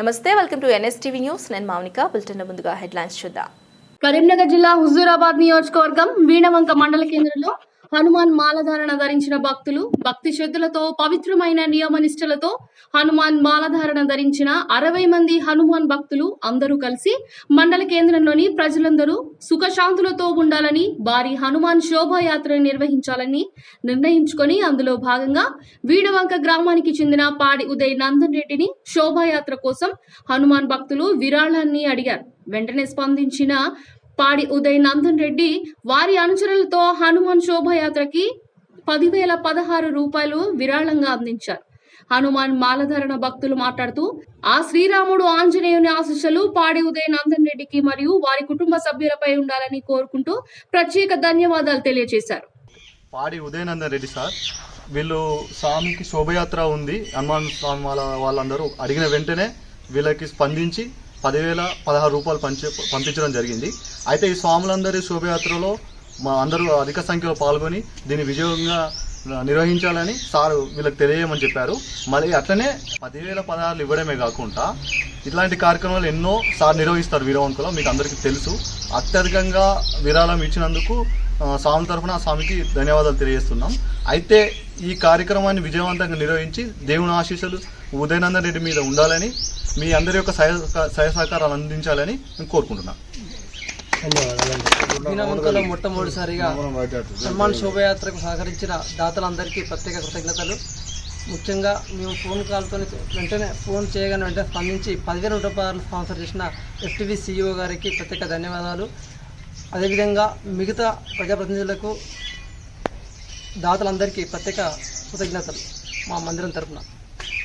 నమస్తే welcome to NSTV news. నేను Mounika. Bulletin ముందుగా హెడ్లైన్స్ చూద్దాం. కరీంనగర్ జిల్లా హుజూరాబాద్ నియోజకవర్గం వీణవంక మండల కేంద్రంలో హనుమాన్ మాలధారణ ధరించిన భక్తులు భక్తి శ్రద్ధలతో పవిత్రమైన నియమనిష్టలతో హనుమాన్ మాలధారణ ధరించిన అరవై మంది హనుమాన్ భక్తులు అందరూ కలిసి మండల కేంద్రంలోని ప్రజలందరూ సుఖశాంతులతో ఉండాలని భారీ హనుమాన్ శోభాయాత్రను నిర్వహించాలని నిర్ణయించుకొని అందులో భాగంగా వీడవంక గ్రామానికి చెందిన పాడి ఉదయ్ నందన్ రెడ్డిని శోభాయాత్ర కోసం హనుమాన్ భక్తులు విరాళాన్ని అడిగారు. వెంటనే స్పందించిన పాడి ఉదయ్ నందన్ రెడ్డి వారి అనుచరులతో హనుమాన్ శోభయాత్రకి పదివేల పదహారు రూపాయలు విరాళంగా అందించారు. హనుమాన్ మాలధారణ భక్తులు మాట్లాడుతూ ఆ శ్రీరాముడు ఆంజనేయుని ఆశీస్సులు పాడి ఉదయ్ నందన్ రెడ్డికి మరియు వారి కుటుంబ సభ్యులపై ఉండాలని కోరుకుంటూ ప్రత్యేక ధన్యవాదాలు తెలియజేశారు. పాడి ఉదయనందన్ రెడ్డి సార్ వీళ్ళు స్వామికి శోభయాత్ర ఉంది. హనుమాన్ స్వామి వాళ్ళ వాళ్ళందరూ అడిగిన వెంటనే వీళ్ళకి స్పందించి పదివేల పదహారు రూపాయలు పంచి పంపించడం జరిగింది. అయితే ఈ స్వాములందరి శోభయాత్రలో మా అందరూ అధిక సంఖ్యలో పాల్గొని దీన్ని విజయంగా నిర్వహించాలని సారు వీళ్ళకి తెలియమని చెప్పారు. మరి అట్లనే పదివేల పదహారులు ఇవ్వడమే కాకుండా ఇట్లాంటి కార్యక్రమాలు ఎన్నో సార్ నిర్వహిస్తారు వీరవంకులో మీకు అందరికీ తెలుసు. అత్యధికంగా విరాళం ఇచ్చినందుకు స్వామి తరఫున ఆ స్వామికి ధన్యవాదాలు తెలియజేస్తున్నాం. అయితే ఈ కార్యక్రమాన్ని విజయవంతంగా నిర్వహించి దేవుని ఆశీస్సులు ఉదయనందన్ రెడ్డి మీద ఉండాలని మీ అందరి యొక్క సహాయ సహాయ సహకారాలు అందించాలని నేను కోరుకుంటున్నాను దీనవంకలో మొట్టమొదటిసారిగా హనుమాన్ శోభయాత్రకు సహకరించిన దాతలందరికీ ప్రత్యేక కృతజ్ఞతలు. ముఖ్యంగా మేము ఫోన్ కాల్తో వెంటనే ఫోన్ చేయగానే వెంటనే స్పందించి పదివేల రూపాయలు స్పాన్సర్ చేసిన ఎఫ్టీవీ సీఈఓ గారికి ప్రత్యేక ధన్యవాదాలు. అదేవిధంగా మిగతా ప్రజాప్రతినిధులకు దాతలందరికీ ప్రత్యేక కృతజ్ఞతలు మా మందిరం తరపున.